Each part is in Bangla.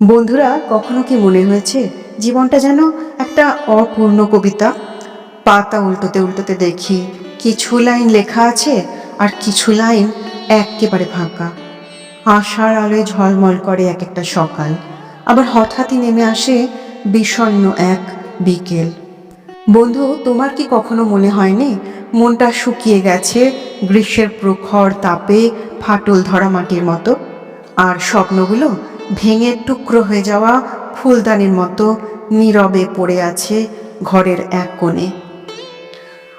বন্ধুরা, কখনো কি মনে হয়েছে জীবনটা যেন একটা অপূর্ণ কবিতা? পাতা উল্টোতে উল্টোতে দেখি, কিছু লাইন লেখা আছে আর কিছু লাইন একেবারে ফাঁকা। আশার আলোয় ঝলমল করে এক একটা সকাল, আবার হঠাৎই নেমে আসে বিষণ্ণ এক বিকেল। বন্ধু, তোমার কি কখনো মনে হয়নি মনটা শুকিয়ে গেছে গ্রীষ্মের প্রখর তাপে ফাটল ধরা মাটির মতো? আর স্বপ্নগুলো ভেঙে টুকরো হয়ে যাওয়া ফুলদানির মতো নীরবে পড়ে আছে ঘরের এক কোণে।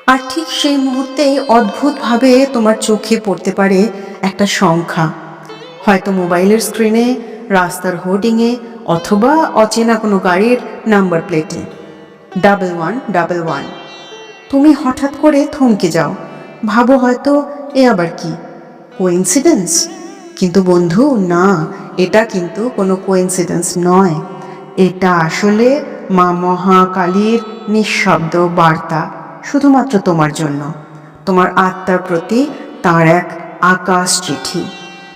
আর ঠিক সেই মুহূর্তেই অদ্ভুতভাবে তোমার চোখে পড়তে পারে একটা সংখ্যা। হয়তো মোবাইলের স্ক্রিনে, রাস্তার হোর্ডিংয়ে, অথবা অচেনা কোনো গাড়ির number plate. Double one double one. তুমি হঠাৎ করে থমকে যাও। ভাবো হয়তো এ আবার কি? কোইন্সিডেন্স? কিন্তু বন্ধু, না। এটা কিন্তু কোনো কোইন্সিডেন্স নয়। এটা আসলে মা মহাকালীর নিঃশব্দ বার্তা, শুধুমাত্র তোমার জন্য। তোমার আত্মার প্রতি তার এক আকাশ চিঠি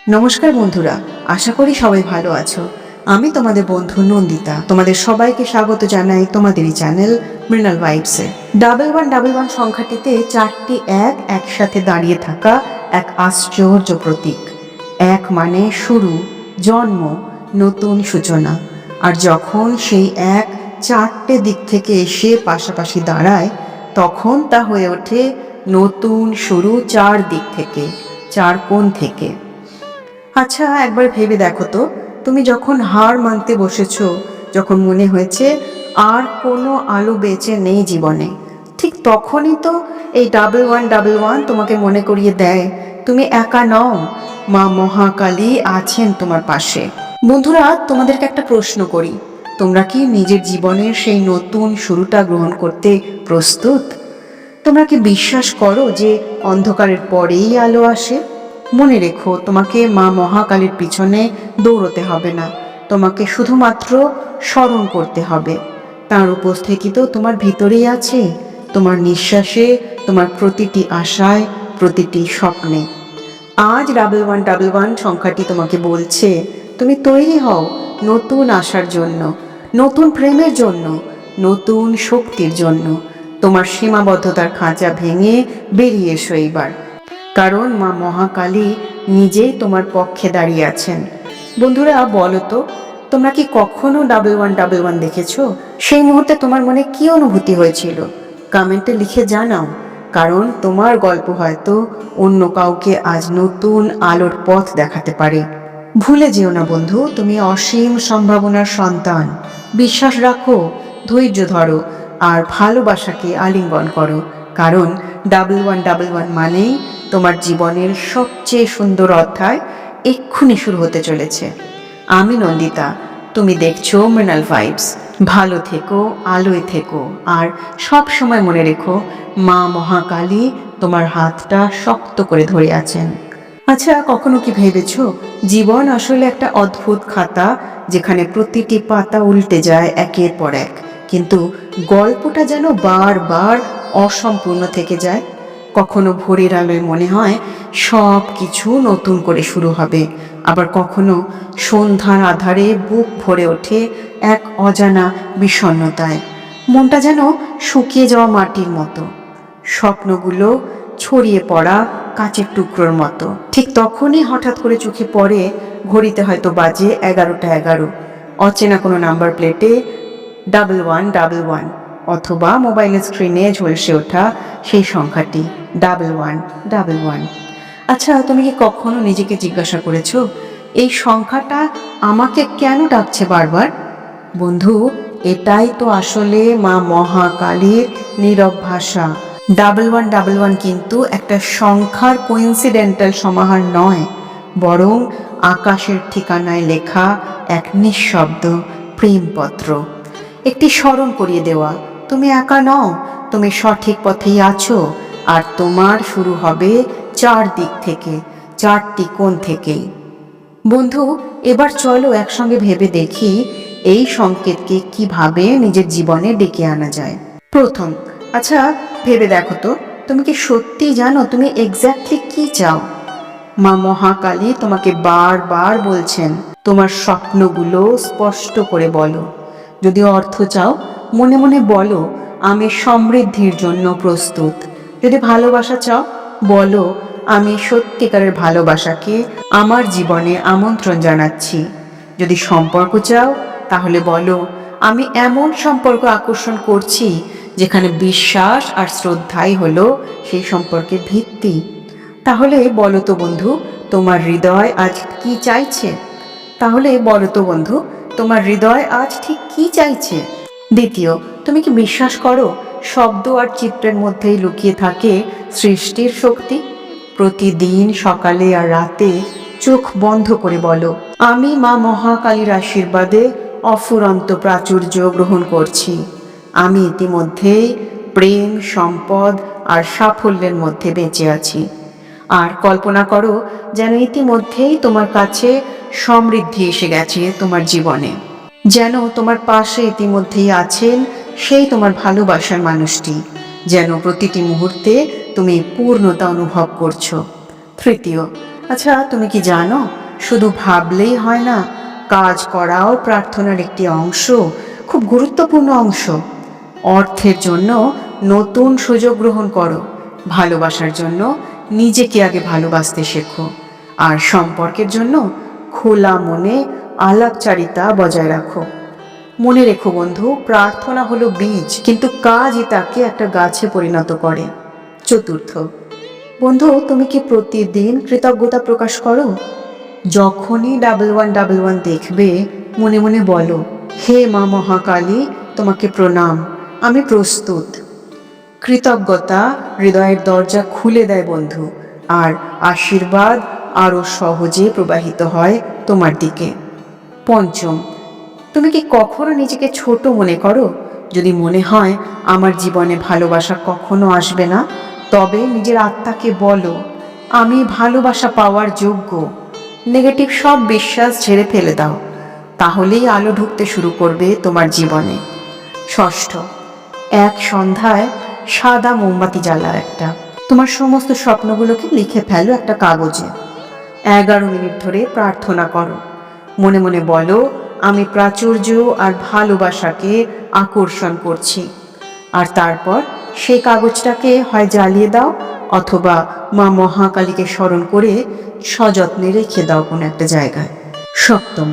নমস্কার বন্ধুরা, আশা করি সবাই ভালো আছো। আমি তোমাদের বন্ধু নন্দিতা। তোমাদের সবাইকে স্বাগত জানাই তোমাদেরই চ্যানেল মৃণাল ভাইবসে ডাবল ওয়ান ডাবল ওয়ান সংখ্যাটিতে চারটি এক একসাথে দাঁড়িয়ে থাকা এক আশ্চর্য প্রতীক। এক মানে শুরু জন্ম, নতুন সূচনা। আর যখন সেই এক চারটে দিক থেকে এসে পাশাপাশি দাঁড়ায়, তখন তা হয়ে ওঠে নতুন শুরু চার দিক থেকে, চার কোণ থেকে। আচ্ছা একবার ভেবে দেখো তো, তুমি যখন হার মানতে বসেছ, যখন মনে হয়েছে আর কোনো আলো বেঁচে নেই জীবনে, ঠিক তখনই তো এই ডাবল ওয়ান ডাবল ওয়ান তোমাকে মনে করিয়ে দেয়, তুমি একা নও মা মহাকালী আছেন তোমার পাশে। বন্ধুরা, তোমাদেরকে একটা প্রশ্ন করি। তোমরা কি নিজের জীবনের সেই নতুন শুরুটা গ্রহণ করতে প্রস্তুত? তোমরা কি বিশ্বাস করো যে অন্ধকারের পরেই আলো আসে? মনে রেখো, তোমাকে মা মহাকালীর পিছনে দৌড়তে হবে না। তোমাকে শুধুমাত্র স্মরণ করতে হবে। তার উপস্থিতি তো তোমার ভিতরেই আছে। তোমার নিঃশ্বাসে তোমার প্রতিটি আশায়, প্রতিটি স্বপ্নে। আজ ডাবল ওয়ান ডাবল ওয়ান সংখ্যাটি তোমাকে বলছে, তুমি তৈরি হও নতুন আশার জন্য, নতুন প্রেমের জন্য, নতুন শক্তির জন্য। তোমার সীমাবদ্ধতার খাঁচা ভেঙে বেরিয়ে এসো এইবার। কারণ মা মহাকালী নিজেই তোমার পক্ষে দাঁড়িয়ে আছেন। বন্ধুরা, বলো তো, তোমরা কি কখনো ডাবল ওয়ান ডাবল ওয়ান দেখেছ? সেই মুহূর্তে তোমার মনে কি অনুভূতি হয়েছিল? কমেন্টে লিখে জানাও। কারণ তোমার গল্প হয়তো অন্য কাউকে আজ নতুন আলোর পথ দেখাতে পারে। ভুলে যেও না বন্ধু, তুমি অসীম সম্ভাবনার সন্তান। বিশ্বাস রাখো, ধৈর্য ধরো আর ভালোবাসাকে আলিঙ্গন করো। কারণ ডাবল ওয়ান ডাবল ওয়ান মানেই তোমার জীবনের সবচেয়ে সুন্দর অধ্যায় এক্ষুনি শুরু হতে চলেছে। আমি নন্দিতা, তুমি দেখছ মৃণাল ভাইবস ভালো থেকো, আলোয় থেকো। আর সব সময় মনে রেখো, মা মহাকালী তোমার হাতটা শক্ত করে ধরে আছেন। আচ্ছা কখনো কি ভেবেছো? জীবন আসলে একটা অদ্ভুত খাতা যেখানে প্রতিটি পাতা উল্টে যায় একের পর এক। কিন্তু গল্পটা যেন বারবার অসম্পূর্ণ থেকে যায়। কখনো ভোরের আলোয় মনে হয় সব কিছু নতুন করে শুরু হবে। আবার কখনো সন্ধ্যার আধারে বুক ভরে ওঠে এক অজানা বিষণ্ণতায়। মনটা যেন শুকিয়ে যাওয়া মাটির মতো। স্বপ্নগুলো ছড়িয়ে পড়া কাচের টুকরোর মতো। ঠিক তখনই হঠাৎ করে চোখে পড়ে, ঘড়িতে হয়তো বাজে এগারোটা এগারো। অচেনা কোনো number plate double one double one অথবা মোবাইলের স্ক্রিনে ঝলসে ওঠা সেই সংখ্যাটি ডাবল ওয়ান ডাবল ওয়ান আচ্ছা তুমি কি কখনো নিজেকে জিজ্ঞাসা করেছ, এই সংখ্যাটা আমাকে কেন ডাকছে বারবার? বন্ধু, এটাই তো আসলে মা মহাকালীর নীরব ভাষা। ডাবল ওয়ান ডাবল ওয়ান কিন্তু একটা সংখ্যার কোইন্সিডেন্টাল সমাহার নয়, বরং আকাশের ঠিকানায় লেখা এক নিঃশব্দ প্রেমপত্র। একটি স্মরণ করিয়ে দেওয়া, তুমি একা নও তুমি সঠিক পথেই আছো, আর তোমার শুরু হবে চার দিক থেকে, চারটি কোণ থেকেই। বন্ধু, এবার চলো একসঙ্গে ভেবে দেখি এই সংকেতকে কীভাবে নিজের জীবনে ডেকে আনা যায়। প্রথম আচ্ছা ভেবে দেখো তো, তুমি কি সত্যি জানো তুমি এক্স্যাক্টলি কি চাও? মা মহাকালী তোমাকে বারবার বলছেন, তোমার স্বপ্নগুলো স্পষ্ট করে বলো। যদি অর্থ চাও, মনে মনে বলো আমি সমৃদ্ধির জন্য প্রস্তুত। যদি ভালোবাসা চাও, বলো, আমি সত্যিকারের ভালোবাসাকে আমার জীবনে আমন্ত্রণ জানাচ্ছি। যদি সম্পর্ক চাও, তাহলে বলো, আমি এমন সম্পর্ক আকর্ষণ করছি, যেখানে বিশ্বাস আর শ্রদ্ধাই হলো সেই সম্পর্কের ভিত্তি। তাহলে বলো তো বন্ধু, তোমার হৃদয় আজ কি চাইছে? তাহলে বলো তো বন্ধু, তোমার হৃদয় আজ ঠিক কি চাইছে? দ্বিতীয় তুমি কি বিশ্বাস করো, শব্দ আর চিত্রের মধ্যেই লুকিয়ে থাকে সৃষ্টির শক্তি? প্রতিদিন সকালে আর রাতে চোখ বন্ধ করে বলো, আমি মা মহাকালীর আশীর্বাদে অফুরন্ত প্রাচুর্য গ্রহণ করছি। আমি ইতিমধ্যেই প্রেম, সম্পদ আর সাফল্যের মধ্যে বেঁচে আছি। আর কল্পনা করো যেন ইতিমধ্যেই তোমার কাছে সমৃদ্ধি এসে গেছে তোমার জীবনে। যেন তোমার পাশে ইতিমধ্যেই আছেন সেই তোমার ভালোবাসার মানুষটি, যেন প্রতিটি মুহূর্তে তুমি পূর্ণতা অনুভব করছ। তৃতীয় আচ্ছা তুমি কি জানো, শুধু ভাবলেই হয় না, কাজ করাও প্রার্থনার একটি অংশ, খুব গুরুত্বপূর্ণ অংশ। অর্থের জন্য নতুন সুযোগ গ্রহণ করো, ভালোবাসার জন্য নিজেকে আগে ভালোবাসতে শেখো, আর সম্পর্কের জন্য খোলা মনে আলাপচারিতা বজায় রাখো। মনে রেখো বন্ধু, প্রার্থনা হলো বীজ, কিন্তু কাজই তাকে একটা গাছে পরিণত করে। চতুর্থ, বন্ধু, তুমি কি প্রতিদিন কৃতজ্ঞতা প্রকাশ করো? যখনই ডাবল ওয়ান ডাবল ওয়ান দেখবে, মনে মনে বলো, হে মা মহাকালী, তোমাকে প্রণাম, আমি প্রস্তুত। কৃতজ্ঞতা হৃদয়ের দরজা খুলে দেয় বন্ধু, আর আশীর্বাদ আরও সহজে প্রবাহিত হয় তোমার দিকে। পঞ্চম তুমি কি কখনো নিজেকে ছোট মনে করো? যদি মনে হয় আমার জীবনে ভালোবাসা কখনো আসবে না, তবে নিজের আত্মাকে বলো, আমি ভালোবাসা পাওয়ার যোগ্য। নেগেটিভ সব বিশ্বাস ছেড়ে ফেলে দাও। তাহলেই আলো ঢুকতে শুরু করবে তোমার জীবনে। ষষ্ঠ, এক সন্ধ্যায় সাদা মোমবাতি জ্বালাও একটা। তোমার সমস্ত স্বপ্নগুলোকে লিখে ফেলো একটা কাগজে। এগারো মিনিট ধরে প্রার্থনা করো। মনে মনে বলো আমি প্রাচুর্য আর ভালোবাসাকে আকর্ষণ করছি। আর তারপর সেই কাগজটাকে হয় জ্বালিয়ে দাও অথবা মা মহাকালীকে স্মরণ করে সযত্নে রেখে দাও কোনো একটা জায়গায়। সপ্তম,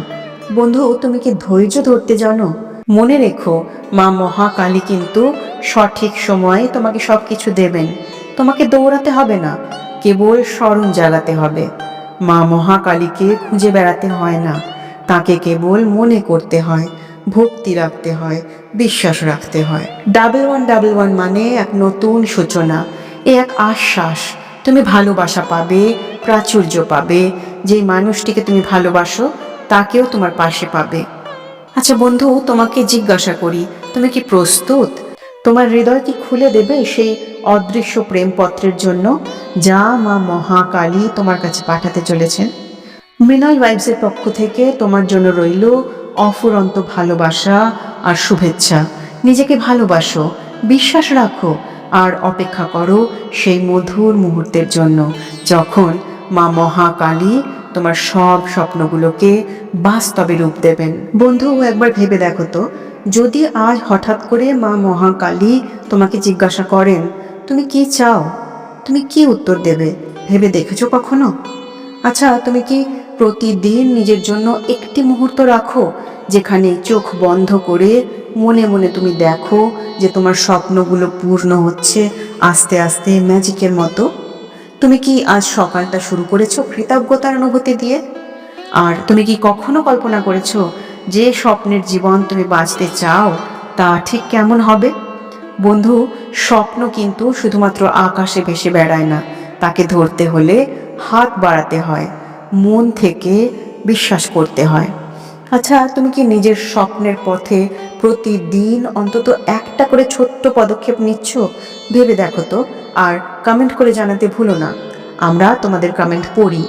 বন্ধু, তুমি কি ধৈর্য ধরতে জানো? মনে রেখো, মা মহাকালী কিন্তু সঠিক সময়ে তোমাকে সব কিছু দেবেন। তোমাকে দৌড়াতে হবে না, কেবল স্মরণ জ্বালাতে হবে। মা মহাকালীকে খুঁজে বেড়াতে হয় না। তাকে কেবল মনে করতে হয়, ভক্তি রাখতে হয়, বিশ্বাস রাখতে হয়। ডাবল ওয়ান ডাবল ওয়ান মানে এক নতুন সূচনা, এ এক আশ্বাস। তুমি ভালোবাসা পাবে, প্রাচুর্য পাবে, যেই মানুষটিকে তুমি ভালোবাসো, তাকেও তোমার পাশে পাবে। আচ্ছা বন্ধু, তোমাকে জিজ্ঞাসা করি, তুমি কি প্রস্তুত? তোমার হৃদয় কি খুলে দেবে সেই অদৃশ্য প্রেমপত্রের জন্য, যা মা মহাকালী তোমার কাছে পাঠাতে চলেছেন? মৃণাল ভাইবসের পক্ষ থেকে তোমার জন্য রইল অফুরন্ত ভালোবাসা আর শুভেচ্ছা। নিজেকে ভালোবাসো, বিশ্বাস রাখো আর অপেক্ষা করো সেই মধুর মুহূর্তের জন্য। যখন মা মহাকালী তোমার সব স্বপ্নগুলোকে বাস্তবে রূপ দেবেন। বন্ধু, একবার ভেবে দেখো তো, যদি আজ হঠাৎ করে মা মহাকালী তোমাকে জিজ্ঞাসা করেন, তুমি কি চাও? তুমি কি উত্তর দেবে? ভেবে দেখেছ কখনো? আচ্ছা তুমি কি প্রতিদিন নিজের জন্য একটি মুহূর্ত রাখো, যেখানে চোখ বন্ধ করে মনে মনে তুমি দেখো যে তোমার স্বপ্নগুলো পূর্ণ হচ্ছে আস্তে আস্তে ম্যাজিকের মতো। তুমি কি আজ সকালটা শুরু করেছ কৃতজ্ঞতার অনুভূতি দিয়ে? আর তুমি কি কখনো কল্পনা করেছ যে স্বপ্নের জীবন তুমি বাঁচতে চাও, তা ঠিক কেমন হবে? বন্ধু, স্বপ্ন কিন্তু শুধুমাত্র আকাশে ভেসে বেড়ায় না, তাকে ধরতে হলে হাত বাড়াতে হয়। মন থেকে বিশ্বাস করতে হয়। আচ্ছা তুমি কি নিজের স্বপ্নের পথে প্রতিদিন অন্তত একটা করে ছোট্ট পদক্ষেপ নিচ্ছ? ভেবে দেখো তো, আর কমেন্ট করে জানাতে ভুলো না। আমরা তোমাদের কমেন্ট পড়ি।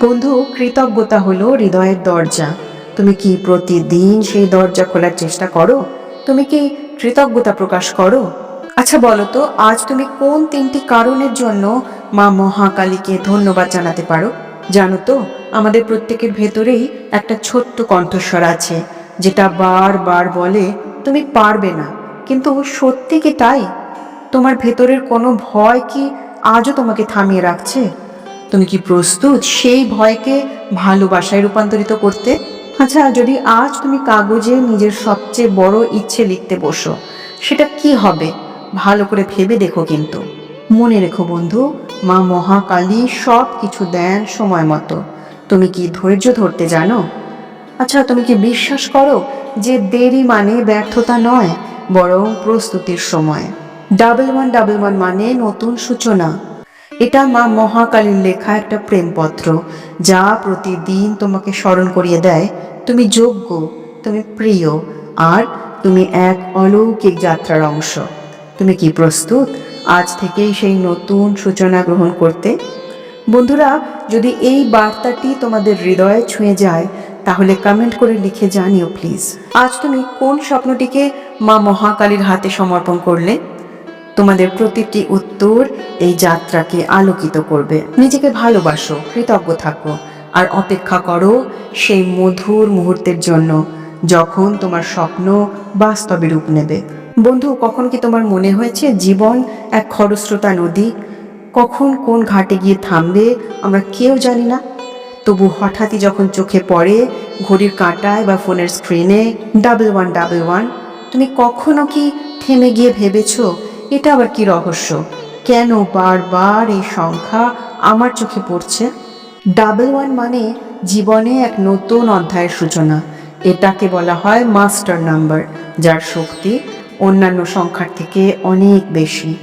বন্ধু, কৃতজ্ঞতা হলো হৃদয়ের দরজা। তুমি কি প্রতিদিন সেই দরজা খোলার চেষ্টা করো? তুমি কি কৃতজ্ঞতা প্রকাশ করো? আচ্ছা বলো তো, আজ তুমি কোন তিনটি কারণের জন্য মা মহাকালীকে ধন্যবাদ জানাতে পারো? জানো তো, আমাদের প্রত্যেকের ভেতরেই একটা ছোট্ট কণ্ঠস্বর আছে, যেটা বারবার বলে, তুমি পারবে না। কিন্তু সত্যি কি তাই? তোমার ভেতরের কোনো ভয় কি আজও তোমাকে থামিয়ে রাখছে? তুমি কি প্রস্তুত সেই ভয়কে ভালোবাসায় রূপান্তরিত করতে? আচ্ছা যদি আজ তুমি কাগজে নিজের সবচেয়ে বড় ইচ্ছে লিখতে বসো, সেটা কি হবে? ভালো করে ভেবে দেখো কিন্তু। মনে রেখো বন্ধু মা মহাকালী সব কিছু দেন সময় মতো। তুমি কি ধৈর্য ধরতে জানো? আচ্ছা তুমি কি বিশ্বাস করো যে দেরি মানে ব্যর্থতা নয়, বরং প্রস্তুতির সময়? ডাবল ওয়ান ডাবল ওয়ান মানে নতুন সূচনা। এটা মা মহাকালীর লেখা একটা প্রেমপত্র, যা প্রতিদিন তোমাকে স্মরণ করিয়ে দেয়। তুমি যোগ্য, তুমি প্রিয়, আর তুমি এক অলৌকিক যাত্রার অংশ। তুমি কি প্রস্তুত? আজ থেকেই সেই নতুন সূচনা গ্রহণ করতে। বন্ধুরা, যদি এই বার্তাটি তোমাদের হৃদয়ে ছুঁয়ে যায়, তাহলে কমেন্ট করে লিখে জানিও প্লিজ আজ তুমি কোন স্বপ্নটিকে মা মহাকালীর হাতে সমর্পণ করলে? তোমাদের প্রতিটি উত্তর এই যাত্রাকে আলোকিত করবে। নিজেকে ভালোবাসো, কৃতজ্ঞ থাকো, আর অপেক্ষা করো সেই মধুর মুহূর্তের জন্য, যখন তোমার স্বপ্ন বাস্তবে রূপ নেবে। বন্ধু, কখন কি তোমার মনে হয়েছে জীবন এক খরস্রোতা নদী? কখন কোন ঘাটে গিয়ে থামবে আমরা কেউ জানি না? তবু হঠাৎই যখন চোখে পড়ে ঘড়ির কাঁটায় বা ফোনের স্ক্রিনে ডাবল ওয়ান ডাবল ওয়ান তুমি কখনো কি থেমে গিয়ে ভেবেছো, এটা আবার কি রহস্য? কেন বারবার এই সংখ্যা আমার চোখে পড়ছে? ডাবল ওয়ান মানে জীবনে এক নতুন অধ্যায়ের সূচনা। এটাকে বলা হয় মাস্টার নাম্বার যার শক্তি অন্যান্য সংখ্যার থেকে অনেক বেশি।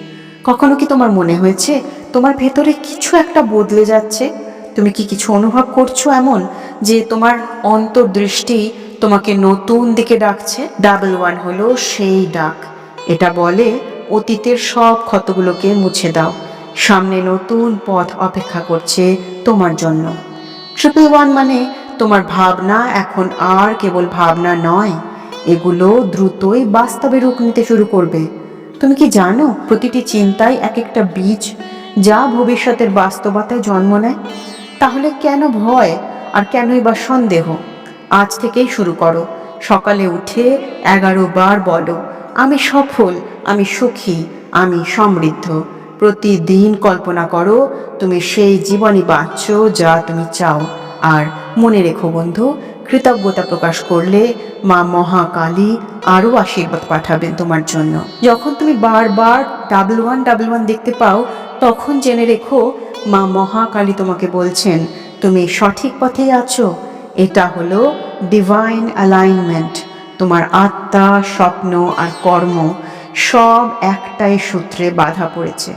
কখনো কি তোমার মনে হয়েছে তোমার ভেতরে কিছু একটা বদলে যাচ্ছে? তুমি কি কিছু অনুভব করছ এমন যে তোমার অন্তর্দৃষ্টি তোমাকে নতুন দিকে ডাকছে? ডাবল ওয়ান হলো সেই ডাক। এটা বলে অতীতের সব ক্ষতগুলোকে মুছে দাও। সামনে নতুন পথ অপেক্ষা করছে তোমার জন্য। ট্রিপল ওয়ান মানে তোমার ভাবনা এখন আর কেবল ভাবনা নয় এগুলো দ্রুতই বাস্তবে রূপ নিতে শুরু করবে। তুমি কি জানো, প্রতিটি চিন্তায় এক একটা বীজ যা ভবিষ্যতের বাস্তবতায় জন্ম নেয়? তাহলে কেন ভয় আর কেনই বা সন্দেহ? আজ থেকেই শুরু করো। সকালে উঠে এগারো বার বলো, আমি সফল, আমি সুখী, আমি সমৃদ্ধ। প্রতিদিন কল্পনা করো, তুমি সেই জীবনই বাঁচছ যা তুমি চাও। আর মনে রেখো বন্ধু কৃতজ্ঞতা প্রকাশ করলে মা মহাকালী আরও আশীর্বাদ পাঠাবেন তোমার জন্য। যখন তুমি বারবার ডাবল ওয়ান ডাবল ওয়ান দেখতে পাও, তখন জেনে রেখো, মা মহাকালী তোমাকে বলছেন, তুমি সঠিক পথেই আছো। এটা হলো ডিভাইন অ্যালাইনমেন্ট তোমার আত্মা, স্বপ্ন আর কর্ম সব একটাই সূত্রে বাধা পড়েছে।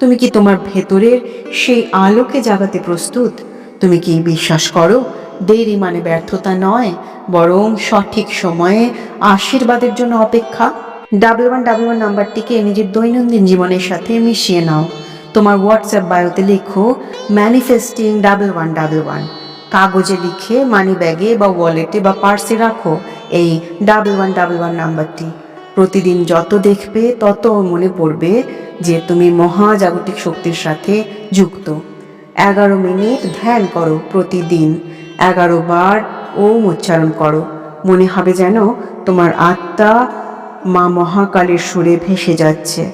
তুমি কি তোমার ভেতরের সেই আলোকে জাগাতে প্রস্তুত? তুমি কি বিশ্বাস করো দেরি মানে ব্যর্থতা নয়, বরং সঠিক সময়ে আশীর্বাদের জন্য অপেক্ষা। ডাবল ওয়ান ডাবল ওয়ান নাম্বারটিকে নিজের দৈনন্দিন জীবনের সাথে মিশিয়ে নাও। তোমার হোয়াটসঅ্যাপ বায়োতে লেখো manifesting double one double one কাগজে লিখে মানি ব্যাগে বা ওয়ালেটে বা পার্সে রাখো এই ডাবল ওয়ান ডাবল ওয়ান নাম্বারটি। প্রতিদিন যত দেখবে, তত মনে পড়বে যে তুমি মহাজাগতিক শক্তির সাথে যুক্ত। এগারো মিনিট ধ্যান করো প্রতিদিন। এগারো বার ওম উচ্চারণ করো। মনে হবে যেন তোমার আত্মা মা মহাকালের সুরে ভেসে যাচ্ছে।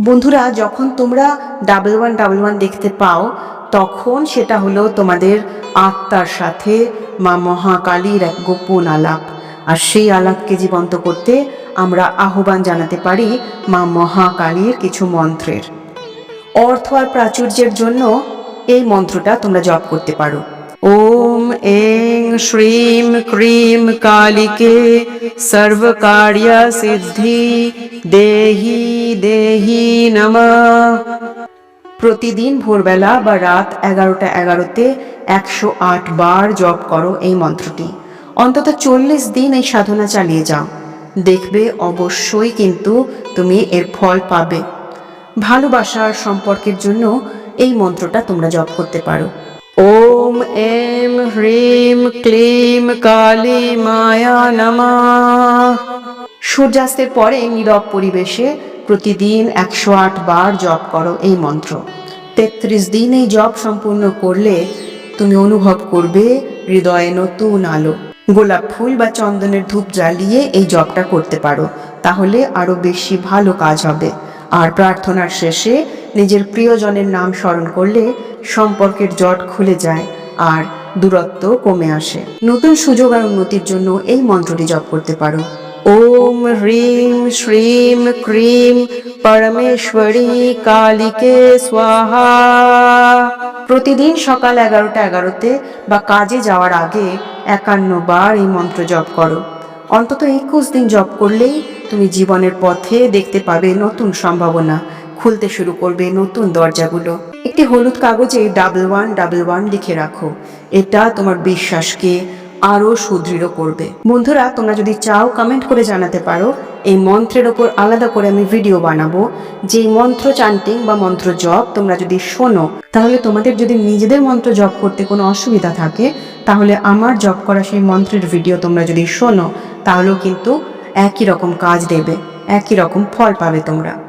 বন্ধুরা, যখন তোমরা ডাবল ওয়ান ডাবল ওয়ান দেখতে পাও, তখন সেটা হলো তোমাদের আত্মার সাথে মা মহাকালীর এক গোপন আলাপ। আর সেই আলাপকে জীবন্ত করতে আমরা আহ্বান জানাতে পারি মা মহাকালীর কিছু মন্ত্রের। অর্থ আর প্রাচুর্যের জন্য এই মন্ত্রটা তোমরা জপ করতে পারো। এং শ্রীম ক্রিম কালিকে সর্বকার্য সিদ্ধি দেহি দেহি নমঃ প্রতিদিন ভোরবেলা বা রাত এগারোটা এগারোতে একশো আট বার জপ করো এই মন্ত্রটি। অন্তত চল্লিশ দিন এই সাধনা চালিয়ে যাও। দেখবে অবশ্যই কিন্তু তুমি এর ফল পাবে। ভালোবাসার সম্পর্কের জন্য এই মন্ত্রটা তোমরা জপ করতে পারো। ওম এম হ্রিম ক্লিম কালী মায়া নমঃ সূর্যাস্তের পরে নীরব পরিবেশে প্রতিদিন একশো আট বার জপ করো এই মন্ত্র। তেত্রিশ দিন এই জপ সম্পূর্ণ করলে তুমি অনুভব করবে হৃদয়ে নতুন আলো। গোলাপ ফুল বা চন্দনের ধূপ জ্বালিয়ে এই জপটা করতে পারো, তাহলে আরও বেশি ভালো কাজ হবে। আর প্রার্থনার শেষে নিজের প্রিয়জনের নাম স্মরণ করলে সম্পর্কের জট খুলে যায় আর দূরত্ব কমে আসে। নতুন সুযোগ আর উন্নতির জন্য এই মন্ত্রটি জপ করতে পারো। ওম হ্রিম শ্রীম ক্রিম পরমেশ্বরী কালিকে স্বাহা। প্রতিদিন সকাল এগারোটা এগারোতে বা কাজে যাওয়ার আগে একান্ন বার এই মন্ত্র জপ করো। অন্তত একুশ দিন জপ করলেই তুমি জীবনের পথে দেখতে পাবে নতুন সম্ভাবনা, খুলতে শুরু করবে নতুন দরজাগুলো। একটি হলুদ কাগজে ডাবল ওয়ান ডাবল ওয়ান লিখে রাখো। এটা তোমার বিশ্বাসকে আরও সুদৃঢ় করবে। বন্ধুরা, তোমরা যদি চাও কমেন্ট করে জানাতে পারো, এই মন্ত্রের ওপর আলাদা করে আমি ভিডিও বানাবো। যে মন্ত্র চান্টিং বা মন্ত্র জপ তোমরা যদি শোনো, তাহলে তোমাদের যদি নিজেদের মন্ত্র জপ করতে কোনো অসুবিধা থাকে, তাহলে আমার জপ করা সেই মন্ত্রের ভিডিও তোমরা যদি শোনো, তাহলেও কিন্তু একই রকম কাজ দেবে একই রকম ফল পাবে তোমরা।